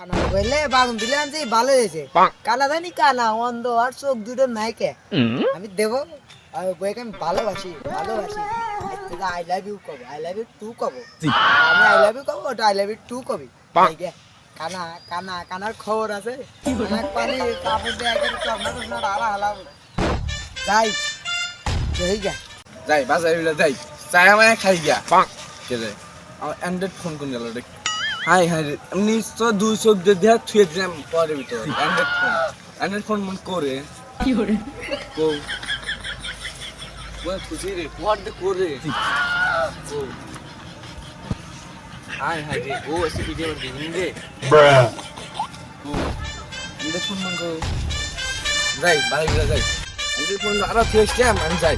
কানা বললে বাগুন দিলে আনছি ভালো হয়েছে। কানা জানি কানা অন্ধ আর চোখ দুটো নাই কে আমি দেবো আর বইকে আমি ভালোবাসি ভালোবাসি। আই লাভ ইউ কব আই লাভ ইউ টু কব। আমি আই লাভ ইউ কব ওটা আই লাভ ইউ টু কবি। কানা কানা কানার খবর আছে। অনেক পানি কাপড় দিয়ে একদম চশমা টশমা হালা হালা যাই এই গে। যাই বাজারে যাই। চাই আমার খাই গিয়া। কেলে আমার অ্যান্ড্রয়েড ফোন কোন গেল রে হাই হাই এমনি তো দুই চোখ দিয়ে থুয়ে দিলাম পরে ভিতরে। অ্যান্ড্রয়েড ফোন অ্যান্ড্রয়েড ফোন মন করে। কো বল খুশি রে। পর দে করে? কো হাই হাই রে। ও এসে ভিডিও দিন রে। Bruh. কো অ্যান্ড্রয়েড ফোন মন কো যাই বাড়ি বিলা যাই। অ্যান্ড্রয়েড ফোন আরও ফ্রেশ আমি যাই।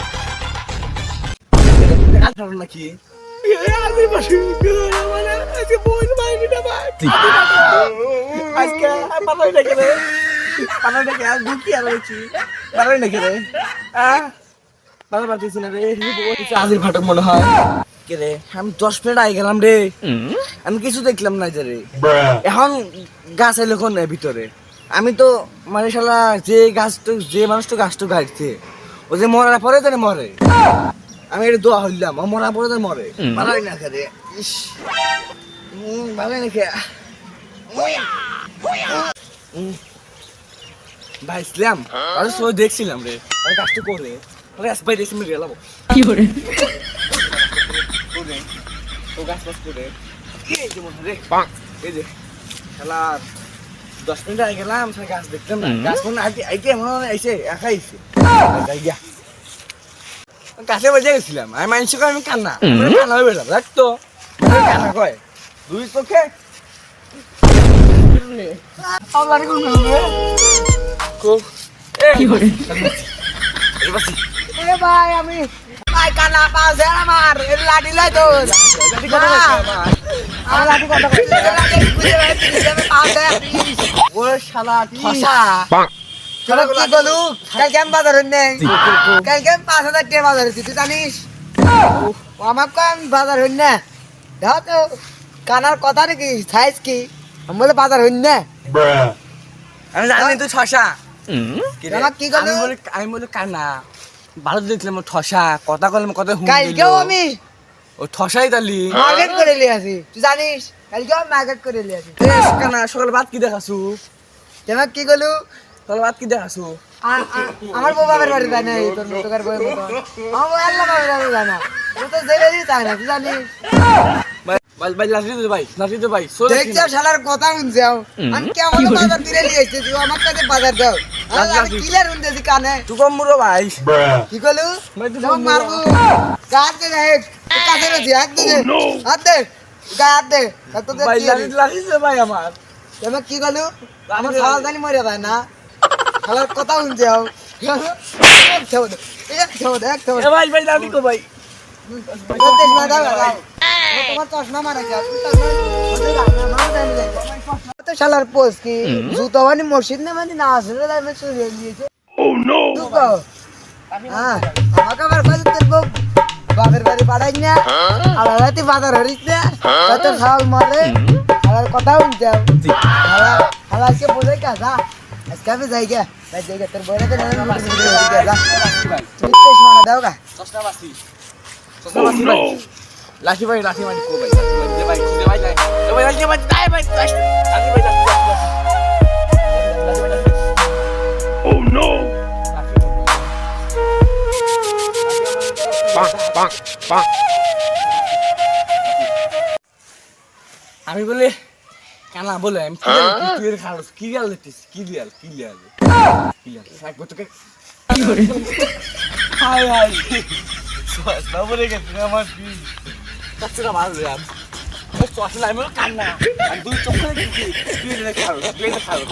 নাকি? আমি দশ মিনিট আগে গেলাম রে। আমি কিছু দেখলাম না যে রে। এখন গাছ এলো কোন ভিতরে আমি তো মানে শালা যে গাছটা যে মানুষটা গাছটা গাইছে ও যে মরার পরে তো মরে। আমি এটা দোয়া হইলাম ও মরার পরে তো মরে। ভালোই না খেতে। ইস। উম, ভালোই না খেয়ে। ভাইছিলাম আর সবাই দেখছিলাম রে। আমি কাজটা করে আরে আসবাই দেখছি আমি গেলাম। করে? গাছ গাছ করে। এই যে মনে রে? এই যে খেলার দশ মিনিট আগে গেলাম সে গাছ দেখতাম না। গাছ মনে আইতে আইতে মনে হয় একা আইসে গিয়া বাজে গেছিলাম। আমি মানছি কয় আমি কান্না। কান্না হয়ে বেড়াম রাখতো কান্না কয়? দুই চোখে ভাই আমি ভাই কানা পাশে আমার। লাঠি লাই তো লাঠি কথা তোরা কি বলু? কালকে আমি বাজার হইনে কালকে আমি পাঁচ হাজার টাকা বাজার হইছি তুই জানিস? ও আমার কয় আমি বাজার হইনে দেখো তো কানার কথা নাকি সাইজ কি? আমি বলে বাজার হইনে Bruh. আমি জানি তুই ঠসা কি রে? আমার কি করল? আমি বলি ভালো দেখলাম ঠসা কথা কলম কথা হুম কালকেও আমি। ও ঠসাই তালি। মার্কেট করে লিয়ে আসি। তুই জানিস কালকেও আমি মার্কেট করে লিয়ে আসি। কানা সকাল ভাত কি দেখাছু তোমাক কি করলু? সকাল ভাত কি দেখাছু আ- আ- আমার বউ বাবার বাড়ি যায় না এই তোর মতো করে মতো আমার বউ আল্লাহ বাবার বাড়ি যায় না। ও তো জেলে যায় না তুই জানিস। ভাই ভাই ভাই লাঠি দে ভাই লাঠি দে ভাই দেখছ শালার কথা শুনছাও আমি কেমন বাজার দিলে নিয়ে এসেছি তুই আমার কাছে বাজার দাও। আমি কিলার কানে। তুই কম মুরো ভাই। কি তুই তোমাক মারবো দে হাত দে দে, হাত দে গায়ে হাত দে। ভাই কি দে ভাই আমার। তুমি কি করলু? আমার জানি মরে যায় না। শালার কথা শুনছাও এক থাও দে এক থাও দে এক এ ভাই ভাই লাঠি কো ভাই। তোমার চশমা মারা গেল তো শালার পোস কি? জুতো মানে মসজিদ না মানে না আসলে আমি চুরি নিয়েছে Oh. হ্যাঁ আমাকে আবার কইছে তোর বউ? বাপের বাড়ি পাঠাই না। আর রাতে বাজার হরিস না। কত খাওয়াল মরে। আর কথা শুনছে আর আজকে বলে কা যা। আজকে আমি যাই গে যাই যাই গে তোর বইরে তো না যা চশমা দাও গা চশমা বাসি চশমা বাসি ভাই লাঠি ভাই লাঠি মারি কো ভাই লাঠি দে ভাই দে ভাই ভাই ভাই ভাই লাঠি ভাই Oh no. Bonk, bonk, bonk. আমি বলে কানা বলে? আমি কি তুই খাড়স কি রিয়াল দিতিস কি রিয়াল কি রিয়াল কি রিয়াল এক বছর কি করে হাই হাই না বলে গেছে আমার কি? কাছে না রে আমি। নাই আমি কান্না। আমি দুই চোখে দিছি তুই রে খাড়স তুই রে খাড়স